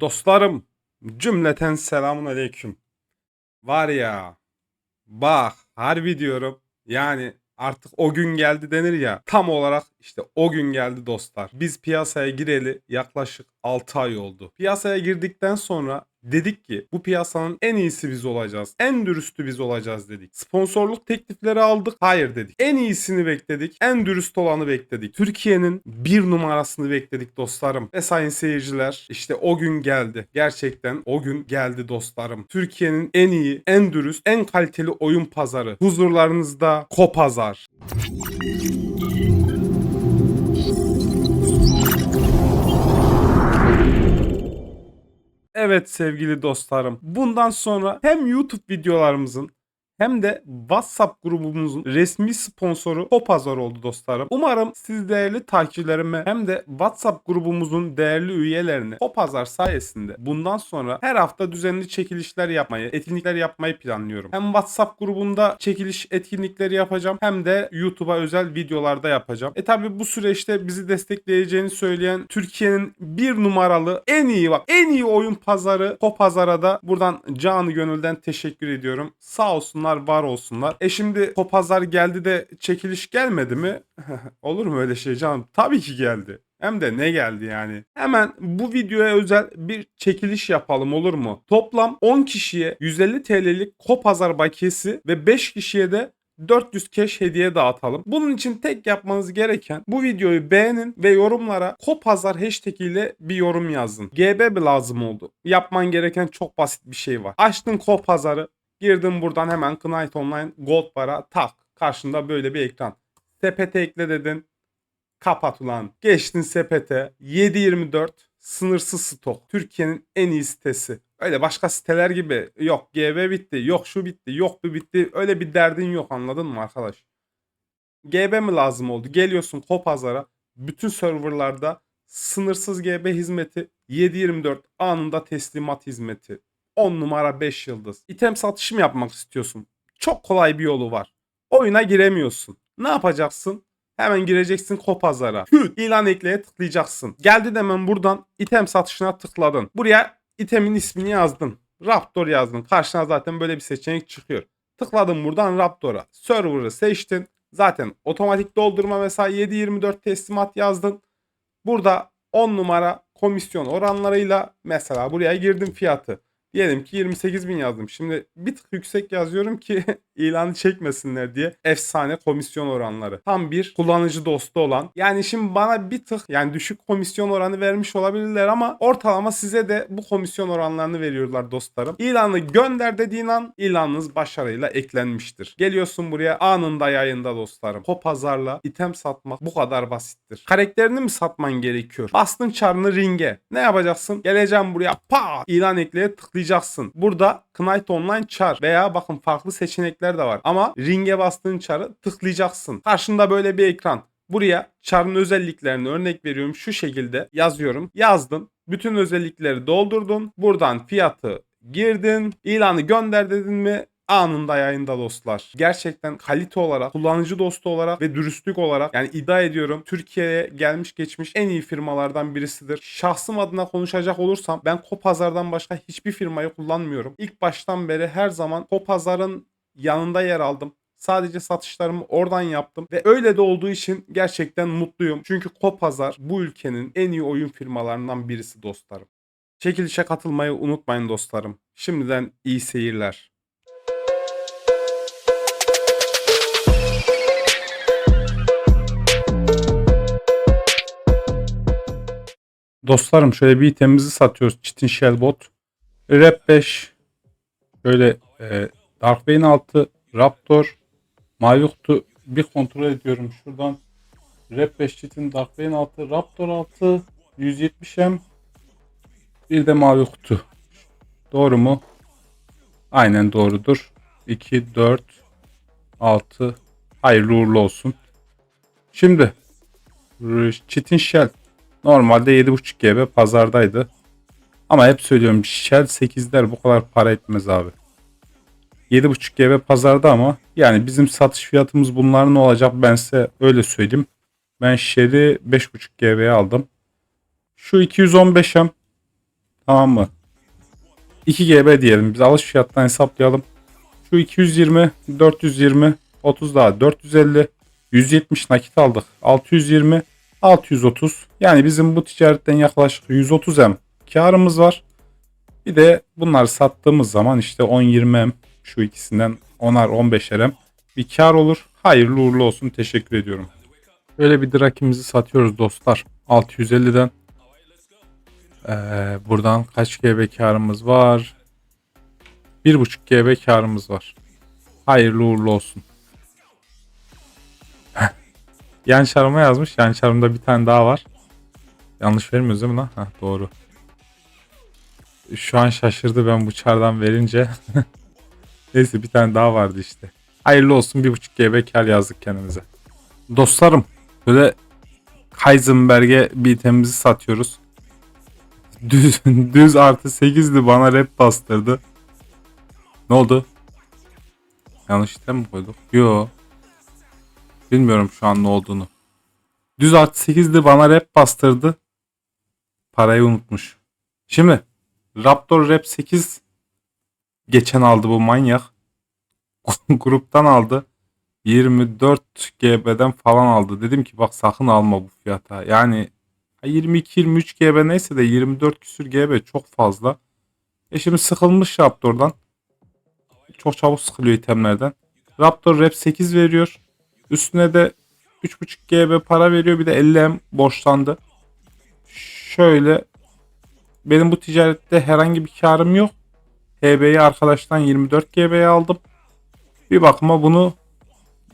Dostlarım cümleten selamun aleyküm. Var ya bak harbi diyorum yani artık o gün geldi denir ya tam olarak işte o gün geldi dostlar. Biz piyasaya gireli yaklaşık 6 ay oldu. Piyasaya girdikten sonra dedik ki bu piyasanın en iyisi biz olacağız. En dürüstü biz olacağız dedik. Sponsorluk teklifleri aldık. Hayır dedik. En iyisini bekledik. En dürüst olanı bekledik. Türkiye'nin bir numarasını bekledik dostlarım. Ve sayın seyirciler işte o gün geldi. Gerçekten o gün geldi dostlarım. Türkiye'nin en iyi, en dürüst, en kaliteli oyun pazarı. Huzurlarınızda Kopazar. Evet sevgili dostlarım. Bundan sonra hem YouTube videolarımızın hem de WhatsApp grubumuzun resmi sponsoru Kopazar oldu dostlarım. Umarım siz değerli takipçilerime hem de WhatsApp grubumuzun değerli üyelerine Kopazar sayesinde bundan sonra her hafta düzenli çekilişler yapmayı, etkinlikler yapmayı planlıyorum. Hem WhatsApp grubunda çekiliş etkinlikleri yapacağım hem de YouTube'a özel videolarda yapacağım. E tabi bu süreçte bizi destekleyeceğini söyleyen Türkiye'nin bir numaralı en iyi bak en iyi oyun pazarı Kopazar'a da buradan canı gönülden teşekkür ediyorum. Sağ olsunlar var olsunlar. E şimdi Kopazar geldi de çekiliş gelmedi mi? Olur mu öyle şey canım? Tabii ki geldi. Hem de ne geldi yani. Hemen bu videoya özel bir çekiliş yapalım olur mu? Toplam 10 kişiye 150 TL'lik Kopazar bakiyesi ve 5 kişiye de 400 cash hediye dağıtalım. Bunun için tek yapmanız gereken bu videoyu beğenin ve yorumlara Kopazar hashtag ile bir yorum yazın. GB bir lazım oldu. Yapman gereken çok basit bir şey var. Açtın Kopazar'ı, girdin buradan hemen Knight Online Gold Bar'a tak. Karşında böyle bir ekran. Sepete ekle dedin. Kapat ulan. Geçtin sepete. 7.24 sınırsız stok. Türkiye'nin en iyi sitesi. Öyle başka siteler gibi yok GB bitti, yok şu bitti, yok bu bitti. Öyle bir derdin yok anladın mı arkadaş? GB mi lazım oldu? Geliyorsun Kopazar'a. Bütün serverlarda sınırsız GB hizmeti 7.24 anında teslimat hizmeti. 10 numara 5 yıldız. İtem satışı mı yapmak istiyorsun? Çok kolay bir yolu var. Oyuna giremiyorsun. Ne yapacaksın? Hemen gireceksin Kopazar'a. İlan ekleye tıklayacaksın. Geldin hemen buradan item satışına tıkladın. Buraya itemin ismini yazdın. Raptor yazdın. Karşına zaten böyle bir seçenek çıkıyor. Tıkladın buradan Raptor'a. Server'ı seçtin. Zaten otomatik doldurma mesela 7.24 teslimat yazdın. Burada 10 numara komisyon oranlarıyla mesela buraya girdim fiyatı. Diyelim ki 28 bin yazdım. Şimdi bir tık yüksek yazıyorum ki ilanı çekmesinler diye. Efsane komisyon oranları. Tam bir kullanıcı dostu olan. Yani şimdi bana bir tık yani düşük komisyon oranı vermiş olabilirler ama ortalama size de bu komisyon oranlarını veriyorlar dostlarım. İlanı gönder dediğin an ilanınız başarıyla eklenmiştir. Geliyorsun buraya anında yayında dostlarım. Kopazarla item satmak bu kadar basittir. Karakterini mi satman gerekiyor? Bastın çarını ringe. Ne yapacaksın? Geleceğim buraya pa ilan ekleye tıklayacaksın. Burada Knight Online çar veya bakın farklı seçenekler de var. Ama ringe bastığın çarı tıklayacaksın. Karşında böyle bir ekran. Buraya çarın özelliklerini örnek veriyorum şu şekilde yazıyorum. Yazdın. Bütün özellikleri doldurdun. Buradan fiyatı girdin. ilanı gönder dedin mi anında yayında dostlar. Gerçekten kalite olarak, kullanıcı dostu olarak ve dürüstlük olarak yani iddia ediyorum Türkiye'ye gelmiş geçmiş en iyi firmalardan birisidir. Şahsım adına konuşacak olursam ben Kopazar'dan başka hiçbir firmayı kullanmıyorum. İlk baştan beri her zaman Kopazar'ın yanında yer aldım. Sadece satışlarımı oradan yaptım ve öyle de olduğu için gerçekten mutluyum. Çünkü Kopazar bu ülkenin en iyi oyun firmalarından birisi dostlarım. Çekilişe katılmayı unutmayın dostlarım. Şimdiden iyi seyirler. Dostlarım şöyle bir itemimizi satıyoruz. Çitin Shellbot. Rap 5. Şöyle e, Darkbane 6. Raptor. Mayuktu. Bir kontrol ediyorum şuradan. Rap 5 Çitin Darkbane 6. Raptor 6. 170M. Bir de mavi kutu. Doğru mu? Aynen doğrudur. 2, 4, 6. Hayırlı uğurlu olsun. Şimdi Çitin Shell Normalde 7.5 GB pazardaydı. Ama hep söylüyorum Shell 8'ler bu kadar para etmez abi. 7.5 GB pazarda ama yani bizim satış fiyatımız bunlar ne olacak ben size öyle söyleyeyim. Ben Shell'i 5.5 GB'ye aldım. Şu 215M Tamam mı? 2 GB diyelim. Biz alış fiyattan hesaplayalım. Şu 220, 420, 30 daha 450, 170 nakit aldık. 620, 630. Yani bizim bu ticaretten yaklaşık 130 M karımız var. Bir de bunları sattığımız zaman işte 10-20 M şu ikisinden 10'ar 15'er M bir kar olur. Hayırlı uğurlu olsun. Teşekkür ediyorum. Böyle bir drakimizi satıyoruz dostlar. 650'den. Ee, buradan kaç GB karımız var? 1.5 GB karımız var. Hayırlı uğurlu olsun. Yan çarıma yazmış. Yan çarımda bir tane daha var. Yanlış vermiyoruz değil mi lan? Heh, doğru. Şu an şaşırdı ben bu çardan verince. Neyse bir tane daha vardı işte. Hayırlı olsun 1.5 GB kar yazdık kendimize. Dostlarım böyle Heisenberg'e bir itemizi satıyoruz. Düz, düz artı 8'di bana rap bastırdı. Ne oldu? Yanlış item mi koyduk? Yo. Bilmiyorum şu an ne olduğunu. Düz artı 8'di bana rap bastırdı. Parayı unutmuş. Şimdi Raptor Rap 8 geçen aldı bu manyak. Gruptan aldı. 24 GB'den falan aldı. Dedim ki bak sakın alma bu fiyata. Yani 22-23 GB neyse de 24 küsür GB çok fazla. E şimdi sıkılmış Raptor'dan. Çok çabuk sıkılıyor itemlerden. Raptor Rap 8 veriyor. Üstüne de 3.5 GB para veriyor. Bir de 50M borçlandı. Şöyle benim bu ticarette herhangi bir karım yok. HB'yi arkadaştan 24 GB'ye aldım. Bir bakıma bunu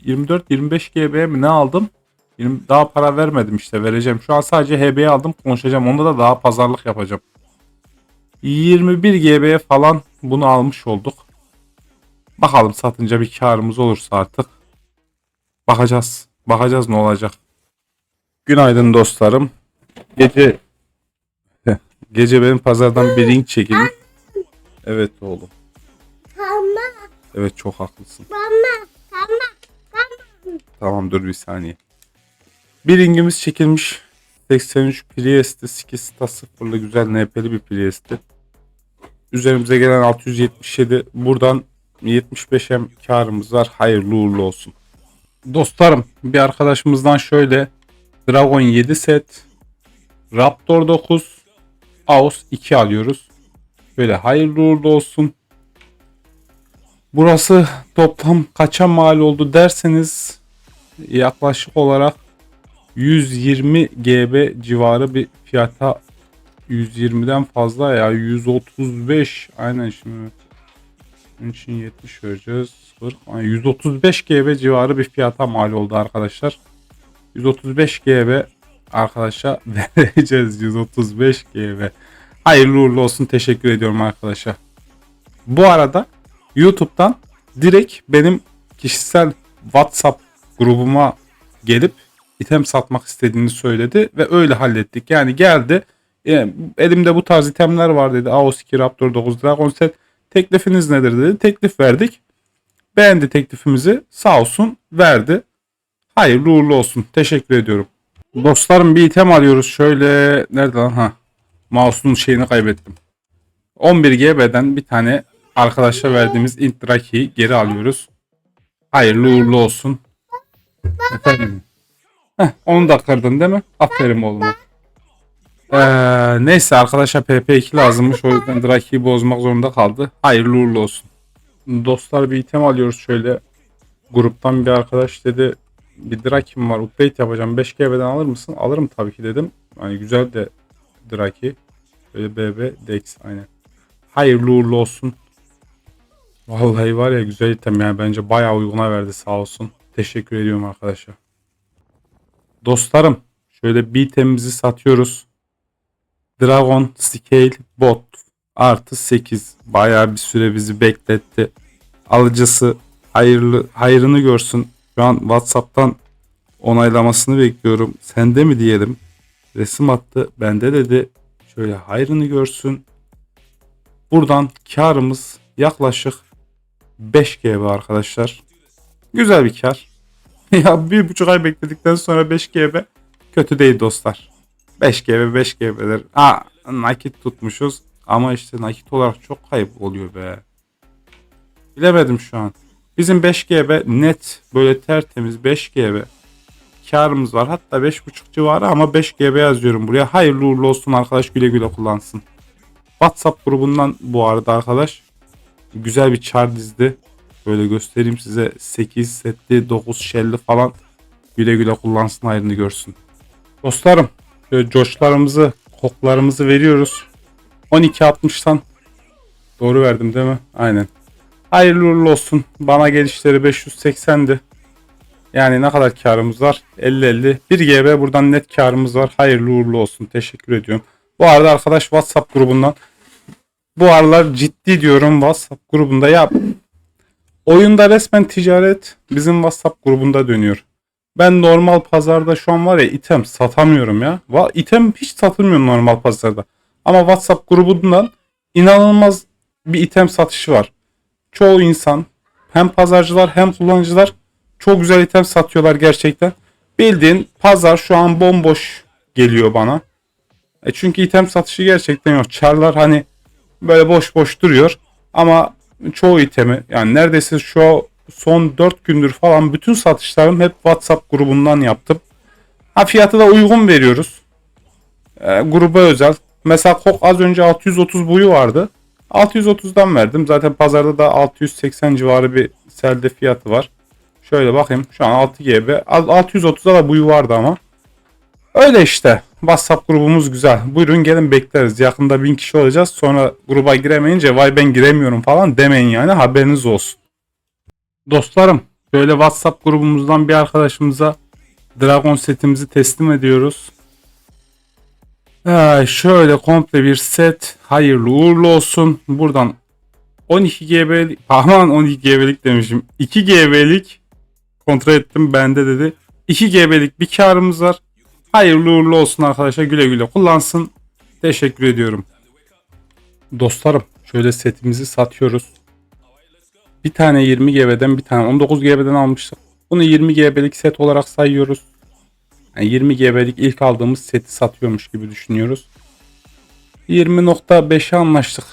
24-25 GB'ye mi ne aldım? 20, daha para vermedim işte vereceğim. Şu an sadece HB'ye aldım konuşacağım. Onda da daha pazarlık yapacağım. 21 GB'ye falan bunu almış olduk. Bakalım satınca bir karımız olursa artık. Bakacağız. Bakacağız ne olacak. Günaydın dostlarım. Gece Gece benim pazardan bir link çekilmiş. Evet oğlum. Tamam, Evet çok haklısın. tamam, tamam. Tamam dur bir saniye. Bir ringimiz çekilmiş. 83 Priest'ti. Skista sıfırlı güzel NP'li bir Priest'ti. Üzerimize gelen 677. Buradan 75'em karımız var. Hayırlı uğurlu olsun. Dostlarım bir arkadaşımızdan şöyle. Dragon 7 set. Raptor 9 Aus 2 alıyoruz. Böyle hayırlı uğurlu olsun. Burası toplam kaça mal oldu derseniz yaklaşık olarak 120 GB civarı bir fiyata 120'den fazla ya 135 aynen şimdi. Bunun için 70 vereceğiz. 40 yani 135 GB civarı bir fiyata mal oldu arkadaşlar 135 GB arkadaşa vereceğiz 135 GB hayırlı uğurlu olsun teşekkür ediyorum arkadaşa bu arada YouTube'dan direkt benim kişisel WhatsApp grubuma gelip item satmak istediğini söyledi ve öyle hallettik. Yani geldi e, elimde bu tarz itemler var dedi. AOS 2 Raptor 9 Dragon Set teklifiniz nedir dedi. Teklif verdik. Beğendi teklifimizi sağ olsun verdi. Hayırlı uğurlu olsun. Teşekkür ediyorum. Dostlarım bir item alıyoruz. Şöyle nerede lan ha? Mouse'un şeyini kaybettim. 11 GB'den bir tane arkadaşa verdiğimiz Intraki'yi geri alıyoruz. Hayırlı uğurlu olsun. Efendim. Heh, onu da kırdın değil mi? Aferin oğluma. Ee, neyse arkadaşa PP2 lazımmış. O yüzden Draki'yi bozmak zorunda kaldı. Hayırlı uğurlu olsun. Dostlar bir item alıyoruz şöyle. Gruptan bir arkadaş dedi. Bir Draki'm var. Update yapacağım. 5 GB'den alır mısın? Alırım tabii ki dedim. Hani güzel de Draki. Böyle BB Dex aynen. Hayırlı uğurlu olsun. Vallahi var ya güzel item yani bence bayağı uyguna verdi sağ olsun. Teşekkür ediyorum arkadaşlar. Dostlarım şöyle bir itemimizi satıyoruz. Dragon Scale Bot artı 8 bayağı bir süre bizi bekletti. Alıcısı hayırlı hayrını görsün. Şu an WhatsApp'tan onaylamasını bekliyorum. Sende mi diyelim. Resim attı. Bende dedi. Şöyle hayrını görsün. Buradan karımız yaklaşık 5 GB arkadaşlar. Güzel bir kar. ya bir buçuk ay bekledikten sonra 5 GB kötü değil dostlar. 5 GB 5 GB'ler. Aa nakit tutmuşuz. Ama işte nakit olarak çok kayıp oluyor be. Bilemedim şu an. Bizim 5 GB net böyle tertemiz 5 GB karımız var. Hatta 5.5 civarı ama 5 GB yazıyorum buraya. Hayırlı uğurlu olsun arkadaş güle güle kullansın. WhatsApp grubundan bu arada arkadaş güzel bir çar dizdi. Böyle göstereyim size 8 setli 9 şelli falan güle güle kullansın hayrını görsün. Dostlarım coşlarımızı koklarımızı veriyoruz. 12.60'tan doğru verdim değil mi? Aynen. Hayırlı uğurlu olsun. Bana gelişleri 580'di. Yani ne kadar karımız var? 50-50. 1 GB buradan net karımız var. Hayırlı uğurlu olsun. Teşekkür ediyorum. Bu arada arkadaş WhatsApp grubundan bu aralar ciddi diyorum WhatsApp grubunda ya oyunda resmen ticaret bizim WhatsApp grubunda dönüyor. Ben normal pazarda şu an var ya item satamıyorum ya. İtem hiç satılmıyor normal pazarda. Ama WhatsApp grubundan inanılmaz bir item satışı var. Çoğu insan hem pazarcılar hem kullanıcılar çok güzel item satıyorlar gerçekten. Bildiğin pazar şu an bomboş geliyor bana. E çünkü item satışı gerçekten yok. Çarlar hani böyle boş boş duruyor. Ama çoğu itemi yani neredeyse şu son 4 gündür falan bütün satışlarım hep WhatsApp grubundan yaptım. Ha fiyatı da uygun veriyoruz. E, gruba özel. Mesela Kok az önce 630 buyu vardı. 630'dan verdim. Zaten pazarda da 680 civarı bir selde fiyatı var. Şöyle bakayım. Şu an 6 GB. 630'da da buyu vardı ama. Öyle işte. WhatsApp grubumuz güzel. Buyurun gelin bekleriz. Yakında 1000 kişi olacağız. Sonra gruba giremeyince vay ben giremiyorum falan demeyin yani. Haberiniz olsun. Dostlarım böyle WhatsApp grubumuzdan bir arkadaşımıza Dragon setimizi teslim ediyoruz. Ay, şöyle komple bir set. Hayırlı uğurlu olsun. Buradan 12 GB'lik aman 12 GB'lik demişim. 2 GB'lik kontrol ettim bende dedi. 2 GB'lik bir karımız var. Hayırlı uğurlu olsun arkadaşlar. Güle güle kullansın. Teşekkür ediyorum. Dostlarım şöyle setimizi satıyoruz. Bir tane 20 GB'den bir tane 19 GB'den almıştık. Bunu 20 GB'lik set olarak sayıyoruz. Yani 20 GB'lik ilk aldığımız seti satıyormuş gibi düşünüyoruz. 20.5'e anlaştık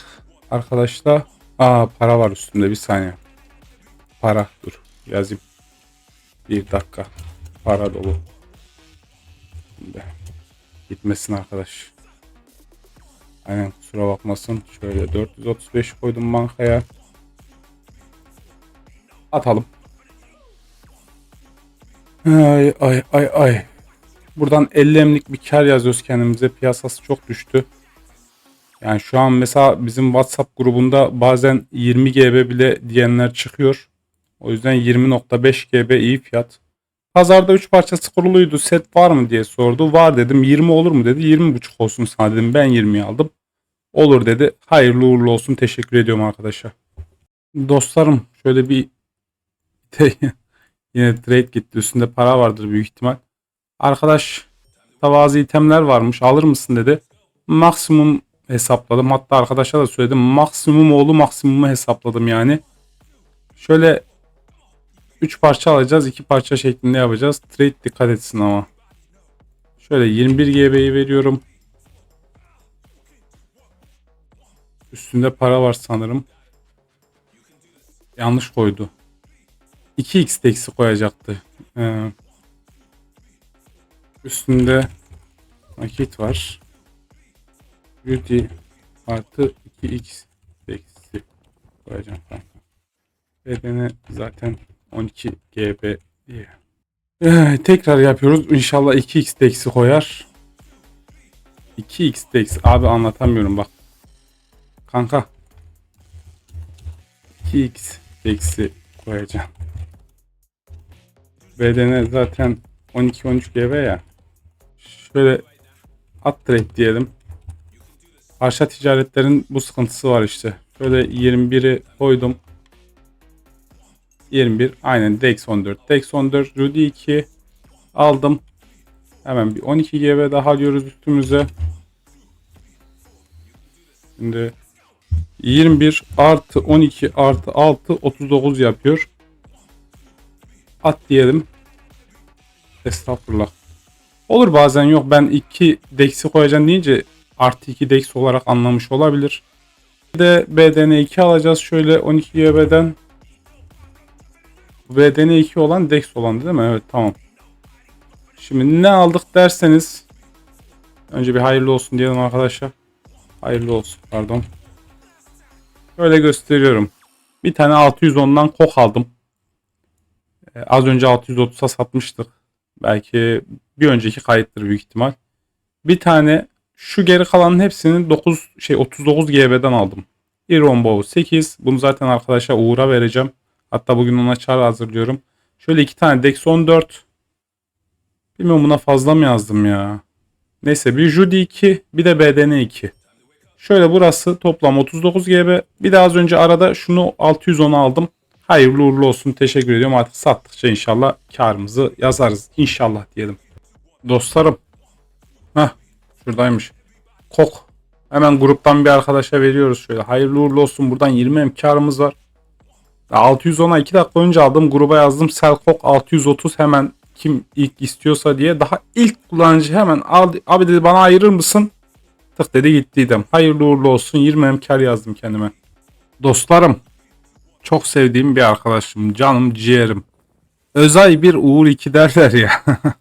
arkadaşlar. Aa para var üstünde bir saniye. Para dur yazayım. Bir dakika. Para dolu. Gitmesin arkadaş. Aynen kusura bakmasın. Şöyle 435 koydum bankaya. Atalım. Ay ay ay ay. Buradan 50 emlik bir kar yazıyoruz kendimize. Piyasası çok düştü. Yani şu an mesela bizim WhatsApp grubunda bazen 20 GB bile diyenler çıkıyor. O yüzden 20.5 GB iyi fiyat. Pazarda 3 parçası kuruluydu. Set var mı diye sordu. Var dedim. 20 olur mu dedi. 20.5 olsun sana dedim. Ben 20'yi aldım. Olur dedi. Hayırlı uğurlu olsun. Teşekkür ediyorum arkadaşa. Dostlarım şöyle bir yine trade gitti. Üstünde para vardır büyük ihtimal. Arkadaş da bazı itemler varmış. Alır mısın dedi. Maksimum hesapladım. Hatta arkadaşa da söyledim. Maksimum oğlu maksimumu hesapladım yani. Şöyle 3 parça alacağız. 2 parça şeklinde yapacağız. Trade dikkat etsin ama. Şöyle 21 GB'yi veriyorum. Üstünde para var sanırım. Yanlış koydu. 2x de eksi koyacaktı. Ee, üstünde nakit var. Beauty artı 2x eksi koyacağım kanka. Bedeni zaten 12 GB diye. Ee, tekrar yapıyoruz. İnşallah 2x de eksi koyar. 2x de eksi. Abi anlatamıyorum bak. Kanka. 2x eksi koyacağım. Bedene zaten 12-13 GB ya. Şöyle at trade diyelim. Parça ticaretlerin bu sıkıntısı var işte. Şöyle 21'i koydum. 21 aynen Dex 14. Dex 14 Rudy 2 aldım. Hemen bir 12 GB daha alıyoruz üstümüze. Şimdi 21 artı 12 artı 6 39 yapıyor. At diyelim. Estağfurullah. Olur bazen yok ben 2 Dex'i koyacağım deyince artı 2 dex olarak anlamış olabilir. Bir de BDN2 alacağız şöyle 12 GB'den. BDN2 olan dex olan değil mi? Evet tamam. Şimdi ne aldık derseniz önce bir hayırlı olsun diyelim arkadaşlar. Hayırlı olsun pardon. Böyle gösteriyorum. Bir tane 610'dan kok aldım. Ee, az önce 630'a satmıştık. Belki bir önceki kayıttır büyük ihtimal. Bir tane şu geri kalanın hepsini 9 şey 39 GB'den aldım. Iron Bow 8. Bunu zaten arkadaşa Uğur'a vereceğim. Hatta bugün ona çağrı hazırlıyorum. Şöyle iki tane Dex 14. Bilmiyorum buna fazla mı yazdım ya. Neyse bir Judy 2 bir de BDN 2. Şöyle burası toplam 39 GB. Bir de az önce arada şunu 610 aldım. Hayırlı uğurlu olsun. Teşekkür ediyorum. Artık sattıkça inşallah karımızı yazarız. İnşallah diyelim. Dostlarım. Heh, şuradaymış. Kok. Hemen gruptan bir arkadaşa veriyoruz şöyle. Hayırlı uğurlu olsun. Buradan 20 em karımız var. 610'a 2 dakika önce aldım. Gruba yazdım. Selkok 630 hemen kim ilk istiyorsa diye. Daha ilk kullanıcı hemen aldı. Abi dedi bana ayırır mısın? Tık dedi gittiydim. Hayırlı uğurlu olsun. 20 em kar yazdım kendime. Dostlarım. Çok sevdiğim bir arkadaşım. Canım ciğerim. Özay bir Uğur 2 derler ya.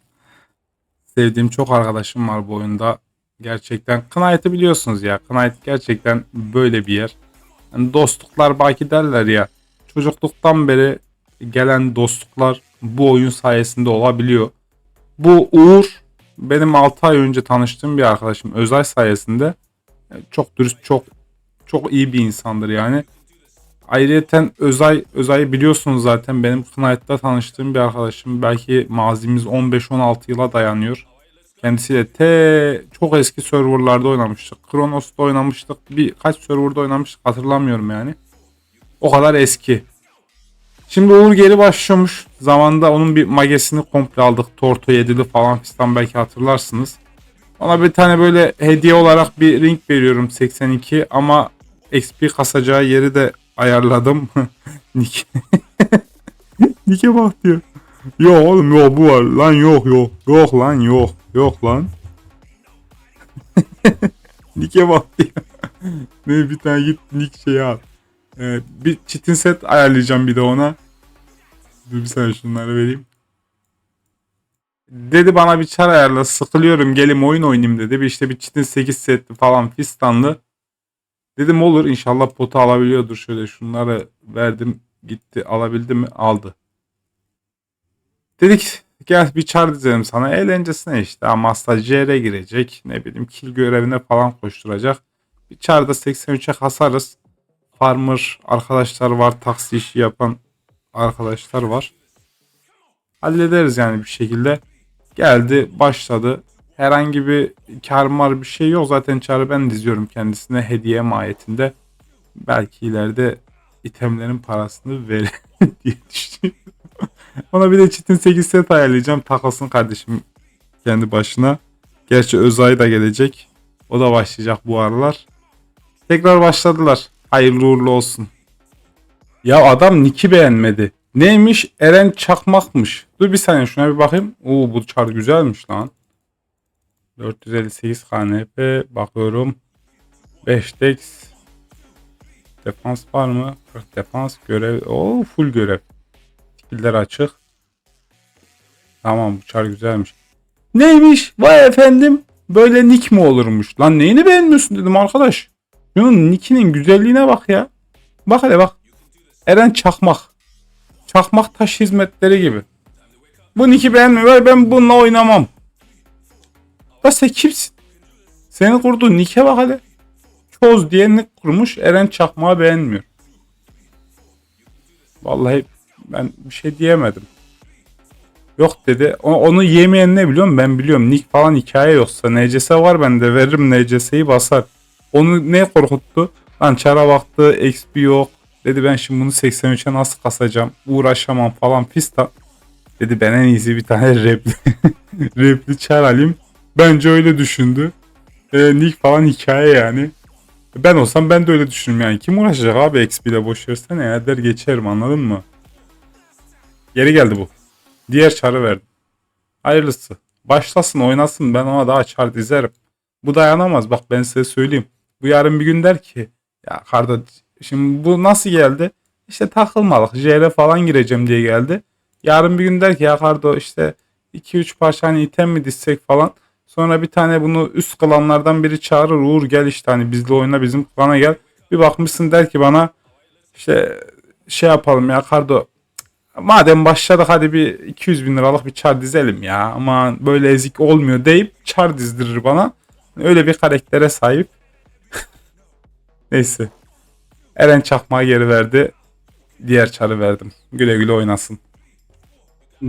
Sevdiğim çok arkadaşım var bu oyunda. Gerçekten Knight'ı biliyorsunuz ya. Knight gerçekten böyle bir yer. Yani dostluklar belki derler ya. Çocukluktan beri gelen dostluklar bu oyun sayesinde olabiliyor. Bu Uğur benim 6 ay önce tanıştığım bir arkadaşım. Özay sayesinde çok dürüst, çok çok iyi bir insandır yani. Ayrıca Özay, Özay'ı biliyorsunuz zaten benim Knight'ta tanıştığım bir arkadaşım. Belki mazimiz 15-16 yıla dayanıyor. Kendisiyle te çok eski serverlarda oynamıştık. Kronos'ta oynamıştık. Birkaç serverda oynamıştık hatırlamıyorum yani. O kadar eski. Şimdi Uğur geri başlıyormuş. Zamanda onun bir magesini komple aldık. Torto yedili falan fistan belki hatırlarsınız. Ona bir tane böyle hediye olarak bir ring veriyorum 82 ama XP kasacağı yeri de ayarladım. Nick. Nick'e bak diyor. Yok oğlum yok bu var. Lan yok yok. Yok lan yok. Yok lan. Nick'e bak diyor. ne bir tane git Nick şey al. Ee, bir çitin set ayarlayacağım bir de ona. Dur bir saniye şunları vereyim. Dedi bana bir çar ayarla sıkılıyorum gelim oyun oynayayım dedi. Bir işte bir çitin 8 setli falan fistanlı. Dedim olur inşallah potu alabiliyordur şöyle şunları verdim gitti alabildi mi aldı. Dedik gel bir çar dizelim sana eğlencesine işte ama hasta CR girecek ne bileyim kill görevine falan koşturacak. Bir çarda 83'e kasarız. Farmer arkadaşlar var taksi işi yapan arkadaşlar var. Hallederiz yani bir şekilde. Geldi başladı. Herhangi bir kar mar bir şey yok. Zaten çarı ben diziyorum kendisine hediye mahiyetinde. Belki ileride itemlerin parasını ver diye düşünüyorum. Ona bir de çitin 8 set ayarlayacağım. Takılsın kardeşim kendi başına. Gerçi Özay da gelecek. O da başlayacak bu aralar. Tekrar başladılar. Hayırlı uğurlu olsun. Ya adam Nick'i beğenmedi. Neymiş? Eren Çakmak'mış. Dur bir saniye şuna bir bakayım. Oo bu çar güzelmiş lan. 458 KNP bakıyorum. 5 dex. Defans var mı? 40 defans görev. Oo full görev. Skill'ler açık. Tamam bu çar güzelmiş. Neymiş? Vay efendim. Böyle nick mi olurmuş? Lan neyini beğenmiyorsun dedim arkadaş. Şunun nickinin güzelliğine bak ya. Bak hele bak. Eren Çakmak. Çakmak taş hizmetleri gibi. Bu nick'i beğenmiyor. Ben bununla oynamam. Da sen kimsin? Senin kurduğun nick'e bak hele. Çoz diye nick kurmuş. Eren Çakmak'ı beğenmiyor. Vallahi ben bir şey diyemedim. Yok dedi. Onu yemeyen ne biliyorum ben biliyorum. Nick falan hikaye yoksa NCS var bende veririm NCS'yi basar. Onu ne korkuttu? Lan çara baktı XP yok. Dedi ben şimdi bunu 83'e nasıl kasacağım? Uğraşamam falan fistan. Dedi ben en iyisi bir tane repli, repli çar alayım. Bence öyle düşündü. E, Nick falan hikaye yani. Ben olsam ben de öyle düşünürüm yani. Kim uğraşacak abi XP ile boş versene ya der geçerim anladın mı? Geri geldi bu. Diğer çarı verdim. Hayırlısı. Başlasın oynasın ben ona daha çar dizerim. Bu dayanamaz. Bak ben size söyleyeyim. Bu yarın bir gün der ki ya kardeş şimdi bu nasıl geldi? İşte takılmalık. JR falan gireceğim diye geldi. Yarın bir gün der ki ya Kardo işte 2-3 parça hani item mi dizsek falan. Sonra bir tane bunu üst klanlardan biri çağırır. Uğur gel işte hani bizle oyna bizim klana gel. Bir bakmışsın der ki bana işte şey yapalım ya Kardo madem başladık hadi bir 200 bin liralık bir çar dizelim ya. Ama böyle ezik olmuyor deyip çar dizdirir bana. Öyle bir karaktere sahip. Neyse. Eren çakmağı geri verdi. Diğer çarı verdim. Güle güle oynasın.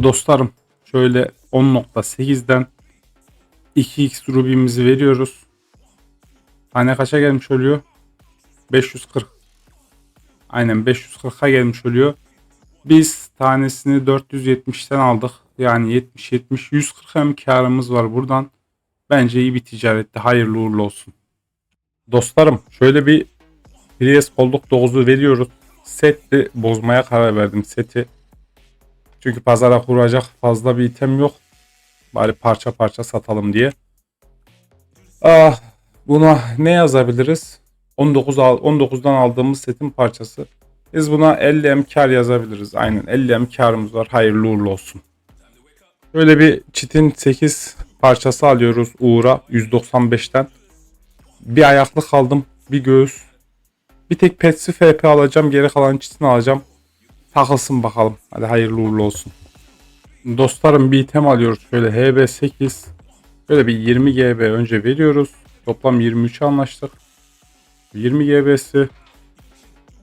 Dostlarım şöyle 10.8'den 2x rubimizi veriyoruz. Tane kaça gelmiş oluyor? 540. Aynen 540'a gelmiş oluyor. Biz tanesini 470'ten aldık. Yani 70 70 140 hem karımız var buradan. Bence iyi bir ticaretti. Hayırlı uğurlu olsun. Dostlarım şöyle bir Prius kolluk 9'u veriyoruz. Seti bozmaya karar verdim seti. Çünkü pazara kuracak fazla bir item yok. Bari parça parça satalım diye. Ah, buna ne yazabiliriz? 19 al 19'dan aldığımız setin parçası. Biz buna 50 m kar yazabiliriz. Aynen 50 m karımız var. Hayırlı uğurlu olsun. Böyle bir çitin 8 parçası alıyoruz Uğur'a 195'ten. Bir ayaklık aldım. Bir göğüs. Bir tek petsi FP alacağım. Geri kalan çitini alacağım. Takılsın bakalım. Hadi hayırlı uğurlu olsun. Dostlarım bir item alıyoruz. Şöyle HB8. Böyle bir 20 GB önce veriyoruz. Toplam 23 anlaştık. 20 GB'si.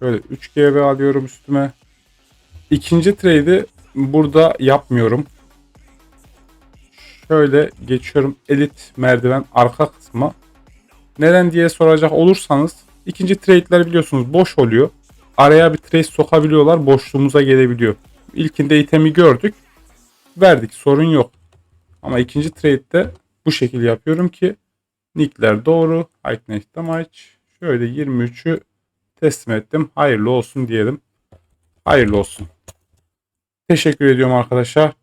Böyle 3 GB alıyorum üstüme. İkinci trade'i burada yapmıyorum. Şöyle geçiyorum elit merdiven arka kısma. Neden diye soracak olursanız ikinci trade'ler biliyorsunuz boş oluyor. Araya bir trade sokabiliyorlar boşluğumuza gelebiliyor. İlkinde itemi gördük. Verdik sorun yok. Ama ikinci trade'de bu şekilde yapıyorum ki nickler doğru. Ignite maç. Şöyle 23'ü teslim ettim. Hayırlı olsun diyelim. Hayırlı olsun. Teşekkür ediyorum arkadaşlar.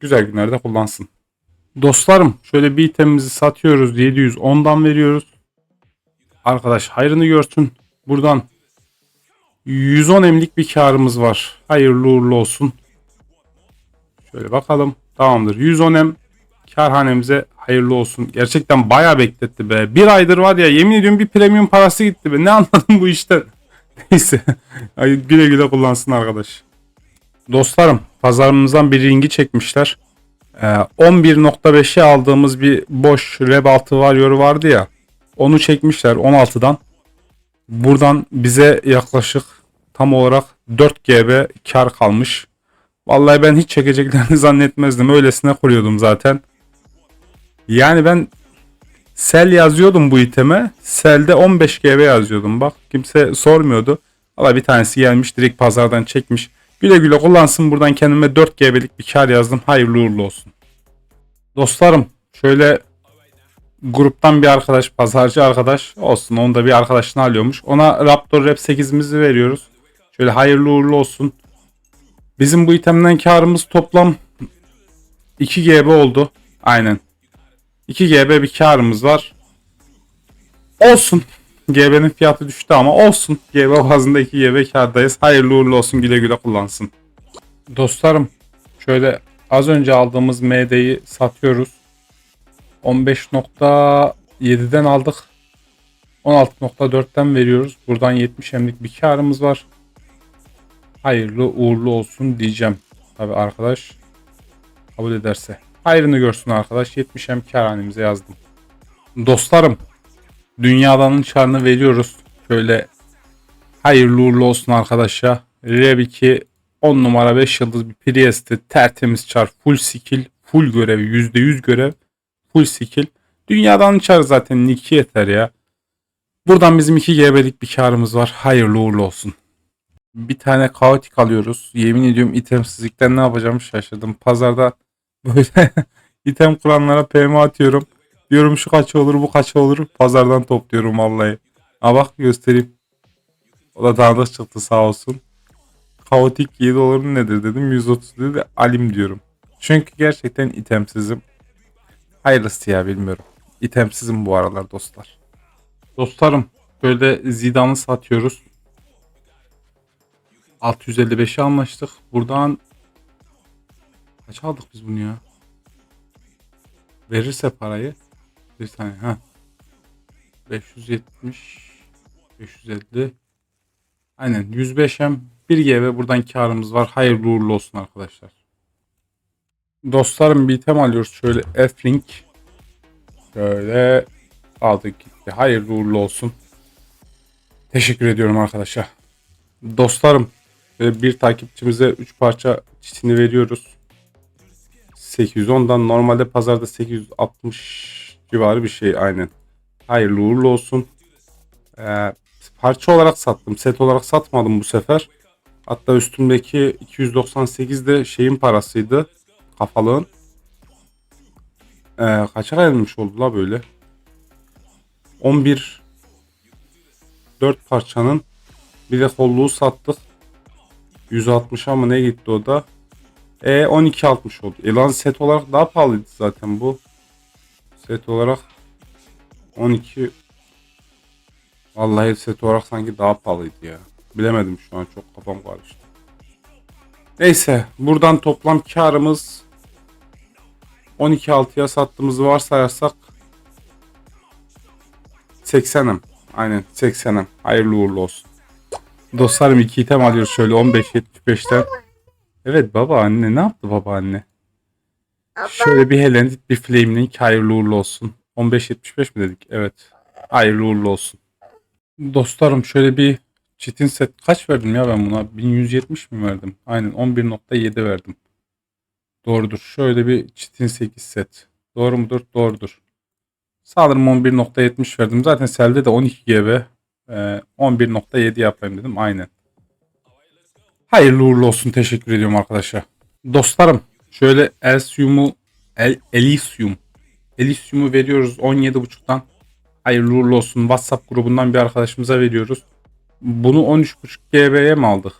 Güzel günlerde kullansın. Dostlarım şöyle bir itemimizi satıyoruz. 710'dan veriyoruz. Arkadaş hayrını görsün. Buradan 110 emlik bir karımız var. Hayırlı uğurlu olsun. Şöyle bakalım. Tamamdır. 110 em karhanemize hayırlı olsun. Gerçekten bayağı bekletti be. Bir aydır var ya yemin ediyorum bir premium parası gitti be. Ne anladım bu işten. Neyse. Güle güle kullansın arkadaş. Dostlarım pazarımızdan bir ringi çekmişler. Ee, 11.5'e aldığımız bir boş Reb 6 Warrior vardı ya. Onu çekmişler 16'dan. Buradan bize yaklaşık tam olarak 4 GB kar kalmış. Vallahi ben hiç çekeceklerini zannetmezdim. Öylesine kuruyordum zaten. Yani ben sel yazıyordum bu iteme. Selde 15 GB yazıyordum. Bak kimse sormuyordu. Valla bir tanesi gelmiş direkt pazardan çekmiş. Güle güle kullansın buradan kendime 4 GB'lik bir kar yazdım. Hayırlı uğurlu olsun. Dostlarım şöyle gruptan bir arkadaş pazarcı arkadaş olsun. Onu da bir arkadaşını alıyormuş. Ona Raptor Rap 8'imizi veriyoruz. Şöyle hayırlı uğurlu olsun. Bizim bu itemden karımız toplam 2 GB oldu. Aynen. 2 GB bir karımız var. Olsun. GB'nin fiyatı düştü ama olsun. GB bazında 2 GB kardayız. Hayırlı uğurlu olsun güle güle kullansın. Dostlarım şöyle az önce aldığımız MD'yi satıyoruz. 15.7'den aldık. 16.4'ten veriyoruz. Buradan 70 emlik bir karımız var. Hayırlı uğurlu olsun diyeceğim. Tabi arkadaş kabul ederse. Hayrını görsün arkadaş. 70 em kar hanemize yazdım. Dostlarım dünyadanın çarını veriyoruz. Şöyle hayırlı uğurlu olsun arkadaşa. Rev 2 10 numara 5 yıldız bir Priest'i tertemiz çar. Full skill. Full görev. %100 görev. Full skill. Dünyadan çar zaten 2 yeter ya. Buradan bizim 2 GB'lik bir karımız var. Hayırlı uğurlu olsun. Bir tane kaotik alıyoruz. Yemin ediyorum itemsizlikten ne yapacağımı şaşırdım. Pazarda böyle item kuranlara PM atıyorum. Diyorum şu kaç olur bu kaç olur. Pazardan topluyorum vallahi. Ha bak göstereyim. O da tanıdık çıktı sağ olsun. Kaotik 7 olur nedir dedim. 130 dedi alim diyorum. Çünkü gerçekten itemsizim. Hayırlısı ya bilmiyorum. itemsizim bu aralar dostlar. Dostlarım böyle Zidane'ı satıyoruz. 655'e anlaştık. Buradan kaç aldık biz bunu ya? Verirse parayı bir saniye ha. 570 550 Aynen 105'em 1 GB buradan karımız var. Hayırlı uğurlu olsun arkadaşlar. Dostlarım bir item alıyoruz. Şöyle F-Link. Şöyle aldık gitti. Hayırlı uğurlu olsun. Teşekkür ediyorum arkadaşlar. Dostlarım ve bir takipçimize 3 parça çitini veriyoruz. 810'dan normalde pazarda 860 civarı bir şey aynen. Hayırlı uğurlu olsun. Ee, parça olarak sattım. Set olarak satmadım bu sefer. Hatta üstümdeki 298 de şeyin parasıydı. Kafalığın. Ee, kaça gelmiş oldu la böyle? 11 4 parçanın bir de kolluğu sattık. 160'a mı ne gitti o da? E 12.60 oldu. E lan set olarak daha pahalıydı zaten bu. Set olarak 12 Vallahi set olarak sanki daha pahalıydı ya. Bilemedim şu an çok kafam karıştı. Neyse buradan toplam karımız 12.6'ya sattığımızı varsayarsak 80'im. Aynen 80'im. Hayırlı uğurlu olsun. Dostlarım iki item alıyoruz şöyle 15.75'ten. Evet baba anne ne yaptı baba anne? Şöyle bir Helendit bir Flamelink hayırlı uğurlu olsun. 15.75 mi dedik? Evet. Hayırlı uğurlu olsun. Dostlarım şöyle bir çitin set kaç verdim ya ben buna? 1170 mi verdim? Aynen 11.7 verdim. Doğrudur. Şöyle bir çitin 8 set. Doğru mudur? Doğrudur. Sanırım 11.70 verdim. Zaten selde de 12 GB. Ee, 11.7 yapayım dedim. Aynen. Hayırlı uğurlu olsun. Teşekkür ediyorum arkadaşlar. Dostlarım şöyle Elysium'u El, Elysium Elysium'u veriyoruz 17.5'tan. Hayırlı uğurlu olsun. WhatsApp grubundan bir arkadaşımıza veriyoruz. Bunu 13.5 GB'ye mi aldık?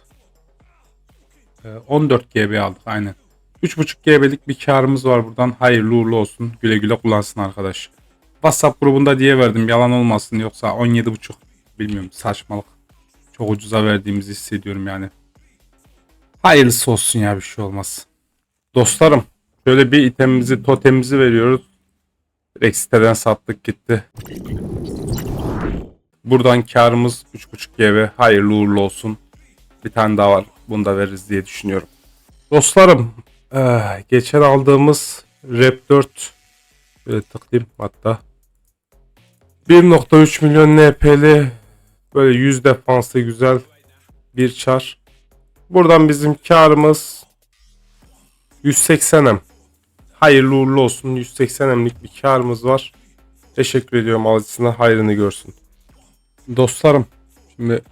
Ee, 14 GB aldık aynen. 3.5 GB'lik bir karımız var buradan. Hayırlı uğurlu olsun. Güle güle kullansın arkadaş. WhatsApp grubunda diye verdim. Yalan olmasın. Yoksa 17.5 bilmiyorum saçmalık. Çok ucuza verdiğimizi hissediyorum yani. Hayırlısı olsun ya bir şey olmaz. Dostlarım şöyle bir itemimizi totemimizi veriyoruz. Direkt siteden sattık gitti. Buradan karımız 3.5 GB. Hayırlı uğurlu olsun. Bir tane daha var. Bunu da veririz diye düşünüyorum. Dostlarım eh, geçen aldığımız Rap 4 böyle tıklayayım hatta 1.3 milyon NP'li böyle 100 defanslı güzel bir çar. Buradan bizim karımız 180M. Hayırlı uğurlu olsun. 180M'lik bir karımız var. Teşekkür ediyorum alıcısına hayrını görsün. Dostlarım şimdi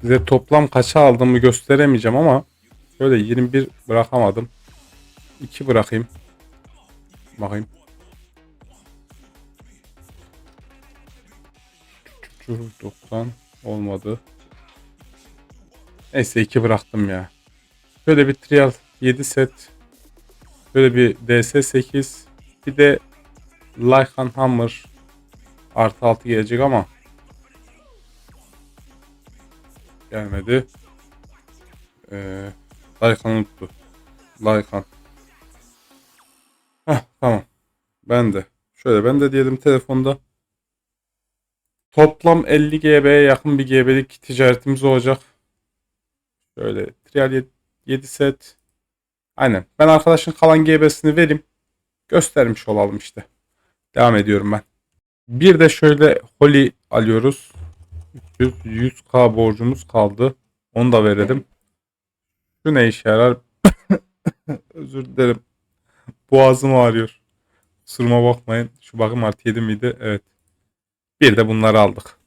size toplam kaça aldığımı gösteremeyeceğim ama şöyle 21 bırakamadım. 2 bırakayım. Bakayım. 90 olmadı. Neyse 2 bıraktım ya. Şöyle bir trial 7 set. Şöyle bir DS 8. Bir de Lycan Hammer artı 6 gelecek ama gelmedi. Ee, Lycan unuttu. Lycan. Heh, tamam. Ben de. Şöyle ben de diyelim telefonda. Toplam 50 GB'ye yakın bir GB'lik ticaretimiz olacak. Şöyle trial 7 set. Aynen. Ben arkadaşın kalan GB'sini vereyim. Göstermiş olalım işte. Devam ediyorum ben. Bir de şöyle Holy alıyoruz. 100, 100k borcumuz kaldı. Onu da verelim. Şu ne işe yarar? Özür dilerim. Boğazım ağrıyor. Kusuruma bakmayın. Şu bakım artı 7 miydi? Evet. Bir de bunları aldık.